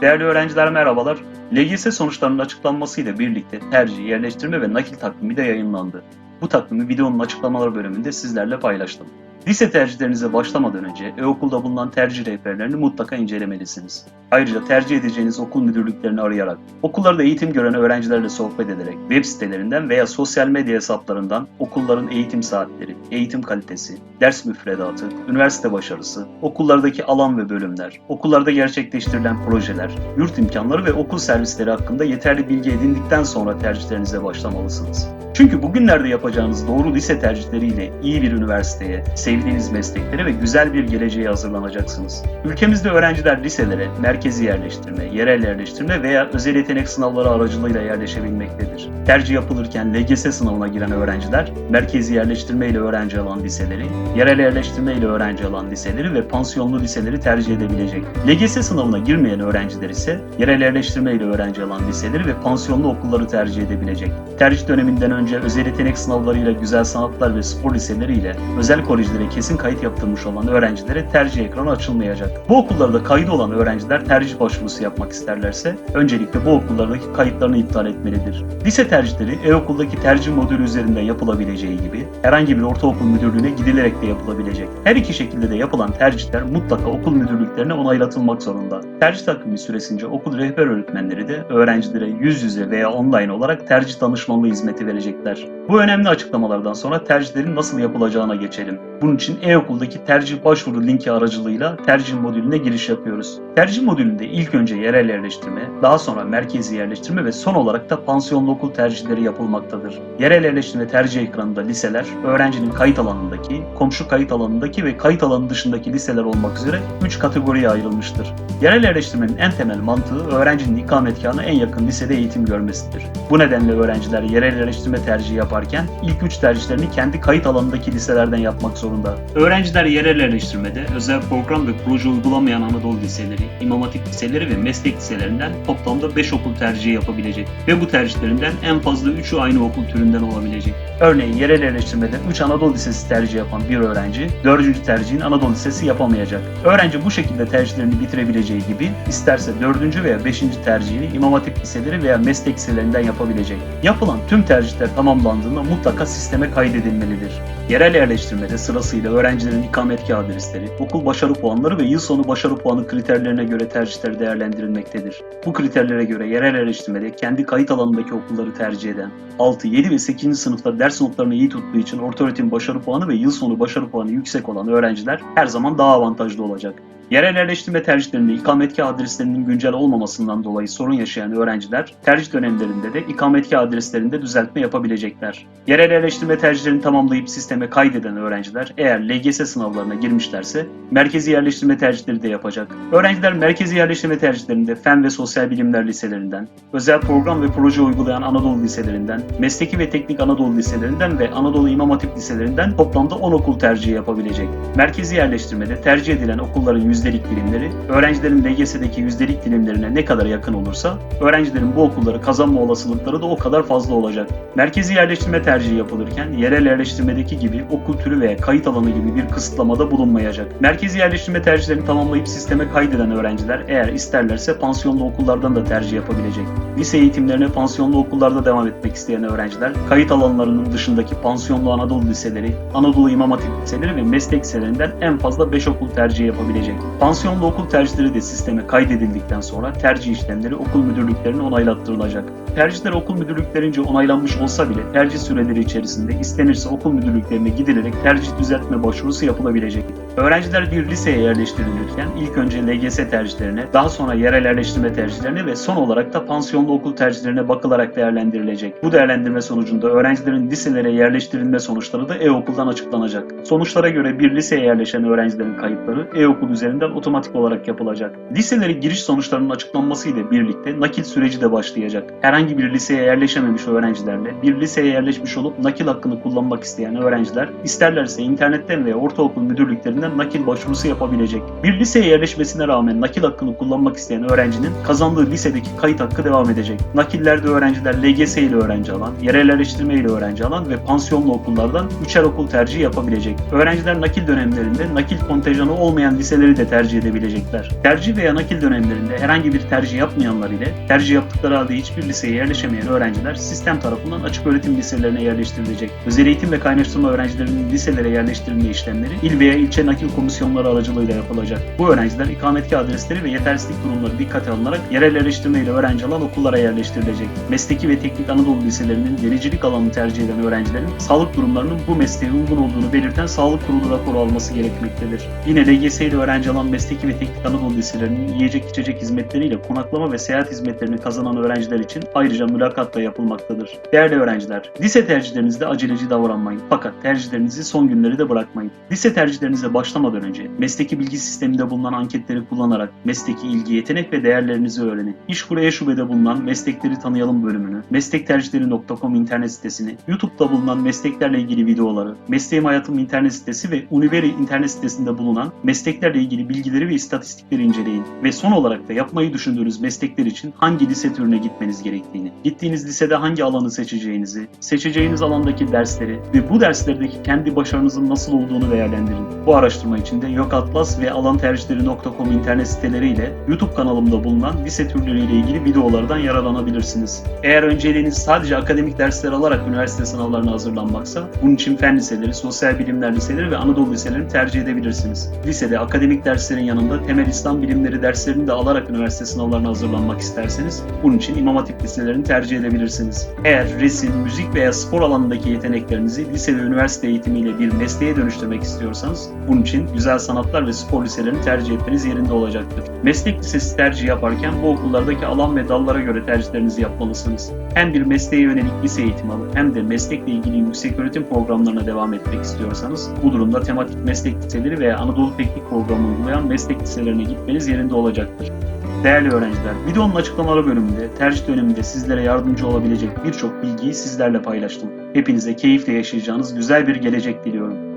Değerli öğrenciler merhabalar. LGS sonuçlarının açıklanmasıyla birlikte tercih, yerleştirme ve nakil takvimi de yayınlandı. Bu takvimi videonun açıklamalar bölümünde sizlerle paylaştım. Lise tercihlerinize başlamadan önce e-okulda bulunan tercih rehberlerini mutlaka incelemelisiniz. Ayrıca tercih edeceğiniz okul müdürlüklerini arayarak, okullarda eğitim gören öğrencilerle sohbet ederek, web sitelerinden veya sosyal medya hesaplarından okulların eğitim saatleri, eğitim kalitesi, ders müfredatı, üniversite başarısı, okullardaki alan ve bölümler, okullarda gerçekleştirilen projeler, yurt imkanları ve okul servisleri hakkında yeterli bilgi edindikten sonra tercihlerinize başlamalısınız. Çünkü bugünlerde yapacağınız doğru lise tercihleriyle iyi bir üniversiteye, sevdiğiniz mesleklere ve güzel bir geleceğe hazırlanacaksınız. Ülkemizde öğrenciler liselere merkezi yerleştirme, yerel yerleştirme veya özel yetenek sınavları aracılığıyla yerleşebilmektedir. Tercih yapılırken LGS sınavına giren öğrenciler, merkezi yerleştirme ile öğrenci alan liseleri, yerel yerleştirme ile öğrenci alan liseleri ve pansiyonlu liseleri tercih edebilecek. LGS sınavına girmeyen öğrenciler ise yerel yerleştirme ile öğrenci alan liseleri ve pansiyonlu okulları tercih edebilecek. Tercih döneminden önce özel yetenek sınavlarıyla güzel sanatlar ve spor liseleri ile özel kolejlere kesin kayıt yaptırmış olan öğrencilere tercih ekranı açılmayacak. Bu okullarda kaydı olan öğrenciler tercih başvurusu yapmak isterlerse öncelikle bu okullardaki kayıtlarını iptal etmelidir. Lise tercihleri e-okuldaki tercih modülü üzerinden yapılabileceği gibi herhangi bir ortaokul müdürlüğüne gidilerek de yapılabilecek. Her iki şekilde de yapılan tercihler mutlaka okul müdürlüklerine onaylatılmak zorunda. Tercih takvimi süresince okul rehber öğretmenleri de öğrencilere yüz yüze veya online olarak tercih danışmanlığı hizmeti verecekler. Bu önemli açıklamalardan sonra tercihlerin nasıl yapılacağına geçelim. Bunun için e-okuldaki tercih başvuru linki aracılığıyla tercih modülüne giriş yapıyoruz. Tercih modülünde ilk önce yerel yerleştirme, daha sonra merkezi yerleştirme ve son olarak da pansiyonlu okul tercihleri yapılmaktadır. Yerel yerleştirme tercih ekranında liseler, öğrencinin kayıt alanındaki, komşu kayıt alanındaki ve kayıt alanı dışındaki liseler olmak üzere 3 kategoriye ayrılmıştır. Yerel yerleştirmenin en temel mantığı öğrencinin ikametgahına en yakın lisede eğitim görmesidir. Bu nedenle öğrenciler yerel yerleştirme tercihi yaparken ilk 3 tercihlerini kendi kayıt alanındaki liselerden yapmak zorunda. Öğrenciler yerel yerleştirmede özel program ve proje uygulamayan Anadolu liseleri, İmam Hatip liseleri ve meslek liselerinden toplamda 5 okul tercihi yapabilecek ve bu tercihlerinden en fazla 3'ü aynı okul türünden olabilecek. Örneğin yerel yerleştirmede 3 Anadolu Lisesi tercih yapan bir öğrenci 4. tercihin Anadolu Lisesi yapamayacak. Öğrenci bu şekilde tercihlerini bitirebileceği gibi isterse 4. veya 5. tercihini İmam Hatip liseleri veya meslek liselerinden yapabilecek. Yapılan tüm tercihler tamamlandığında mutlaka sisteme kaydedilmelidir. Yerel yerleştirmede sırasıyla öğrencilerin ikametgah adresleri, okul başarı puanları ve yıl sonu başarı puanı kriterlerine göre tercihler değerlendirilmektedir. Bu kriterlere göre yerel yerleştirmede kendi kayıt alanındaki okulları tercih eden, 6, 7 ve 8. sınıfta ders notlarını iyi tuttuğu için ortaöğretim başarı puanı ve yıl sonu başarı puanı yüksek olan öğrenciler her zaman daha avantajlı olacak. Yerel yerleştirme tercihlerinde ikametgah adreslerinin güncel olmamasından dolayı sorun yaşayan öğrenciler tercih dönemlerinde de ikametgah adreslerinde düzeltme yapabilecekler. Yerel yerleştirme tercihlerini tamamlayıp sisteme kaydeden öğrenciler eğer LGS sınavlarına girmişlerse merkezi yerleştirme tercihleri de yapacak. Öğrenciler merkezi yerleştirme tercihlerinde fen ve sosyal bilimler liselerinden, özel program ve proje uygulayan Anadolu liselerinden, mesleki ve teknik Anadolu liselerinden ve Anadolu İmam Hatip liselerinden toplamda 10 okul tercihi yapabilecek. Merkezi yerleştirmede tercih edilen okulların yüzdelik dilimleri, öğrencilerin LGS'deki yüzdelik dilimlerine ne kadar yakın olursa, öğrencilerin bu okulları kazanma olasılıkları da o kadar fazla olacak. Merkezi yerleştirme tercihi yapılırken, yerel yerleştirmedeki gibi okul türü veya kayıt alanı gibi bir kısıtlamada bulunmayacak. Merkezi yerleştirme tercihlerini tamamlayıp sisteme kaydeden öğrenciler eğer isterlerse pansiyonlu okullardan da tercih yapabilecek. Lise eğitimlerine pansiyonlu okullarda devam etmek isteyen öğrenciler, kayıt alanlarının dışındaki pansiyonlu Anadolu liseleri, Anadolu İmam Hatip liseleri ve meslek liselerinden en fazla 5 okul tercih yapabilecek. Pansiyonlu okul tercihleri de sisteme kaydedildikten sonra tercih işlemleri okul müdürlüklerine onaylattırılacak. Tercihler okul müdürlüklerince onaylanmış olsa bile tercih süreleri içerisinde istenirse okul müdürlüklerine gidilerek tercih düzeltme başvurusu yapılabilecek. Öğrenciler bir liseye yerleştirilirken ilk önce LGS tercihlerine, daha sonra yerel yerleştirme tercihlerine ve son olarak da pansiyonlu okul tercihlerine bakılarak değerlendirilecek. Bu değerlendirme sonucunda öğrencilerin liselere yerleştirilme sonuçları da e-okuldan açıklanacak. Sonuçlara göre bir liseye yerleşen öğrencilerin kayıtları e-okul üzerinden otomatik olarak yapılacak. Liselere giriş sonuçlarının açıklanması ile birlikte nakil süreci de başlayacak. Herhangi bir liseye yerleşememiş öğrencilerle bir liseye yerleşmiş olup nakil hakkını kullanmak isteyen öğrenciler isterlerse internetten veya ortaokul müdürlüklerinden nakil başvurusu yapabilecek. Bir liseye yerleşmesine rağmen nakil hakkını kullanmak isteyen öğrencinin kazandığı lisedeki kayıt hakkı devam edecek. Nakillerde öğrenciler LGS ile öğrenci alan, yerel yerleştirme ile öğrenci alan ve pansiyonlu okullardan üçer okul tercihi yapabilecek. Öğrenciler nakil dönemlerinde nakil kontenjanı olmayan liseleri de tercih edebilecekler. Tercih veya nakil dönemlerinde herhangi bir tercih yapmayanlar ile tercih yaptıkları halde hiçbir liseye yerleşemeyen öğrenciler sistem tarafından açık öğretim liselerine yerleştirilecek. Özel eğitim ve kaynaştırma öğrencilerinin liselere yerleştirilme işlemleri il veya ilçe nakil komisyonları aracılığıyla yapılacak. Bu öğrenciler ikametgah adresleri ve yetersizlik durumları dikkate alınarak yerel yerleştirme ile öğrenci alan okullara yerleştirilecek. Mesleki ve teknik Anadolu liselerinin dericilik alanını tercih eden öğrencilerin sağlık durumlarının bu mesleğe uygun olduğunu belirten sağlık kurulu raporu alması gerekmektedir. Yine LGS ile öğrenci alan mesleki ve teknik Anadolu liselerinin yiyecek içecek hizmetleriyle konaklama ve seyahat hizmetlerini kazanan öğrenciler için ayrıca mülakat da yapılmaktadır. Değerli öğrenciler, lise tercihlerinizde aceleci davranmayın. Fakat tercihlerinizi son günleri de bırakmayın. Lise tercihlerinize başlamadan önce mesleki bilgi sisteminde bulunan anketleri kullanarak mesleki ilgi, yetenek ve değerlerinizi öğrenin. İşkur E-Şube'de bulunan Meslekleri Tanıyalım bölümünü, meslektercihleri.com internet sitesini, YouTube'da bulunan mesleklerle ilgili videoları, Mesleğim Hayatım internet sitesi ve Univeri internet sitesinde bulunan mesleklerle ilgili bilgileri ve istatistikleri inceleyin. Ve son olarak da yapmayı düşündüğünüz meslekler için hangi lise türüne gitmeniz gerektiğini, gittiğiniz lisede hangi alanı seçeceğinizi, seçeceğiniz alandaki dersleri ve bu derslerdeki kendi başarınızın nasıl olduğunu değerlendirin. Bu araştırma için de Yok Atlas ve alantercihleri.com internet siteleriyle YouTube kanalımda bulunan lise türleriyle ilgili videolardan yararlanabilirsiniz. Eğer önceliğiniz sadece akademik dersler alarak üniversite sınavlarına hazırlanmaksa, bunun için fen liseleri, sosyal bilimler liseleri ve Anadolu liselerini tercih edebilirsiniz. Lisede akademik derslerin yanında temel İslam bilimleri derslerini de alarak üniversite sınavlarına hazırlanmak isterseniz, bunun için İmam Hatip liselerini tercih edebilirsiniz. Eğer resim, müzik veya spor alanındaki yeteneklerinizi lise ve üniversite eğitimiyle bir mesleğe dönüştürmek istiyorsanız, bunun için güzel sanatlar ve spor liselerini tercih etmeniz yerinde olacaktır. Meslek lisesi tercih yaparken bu okullardaki alan ve dallara göre tercihlerinizi yapmalısınız. Hem bir mesleğe yönelik lise eğitimi alıp hem de meslekle ilgili yüksek öğretim programlarına devam etmek istiyorsanız bu durumda tematik meslek liseleri veya Anadolu Teknik Programı uygulayan meslek liselerine gitmeniz yerinde olacaktır. Değerli öğrenciler, videonun açıklamaları bölümünde tercih döneminde sizlere yardımcı olabilecek birçok bilgiyi sizlerle paylaştım. Hepinize keyifle yaşayacağınız güzel bir gelecek diliyorum.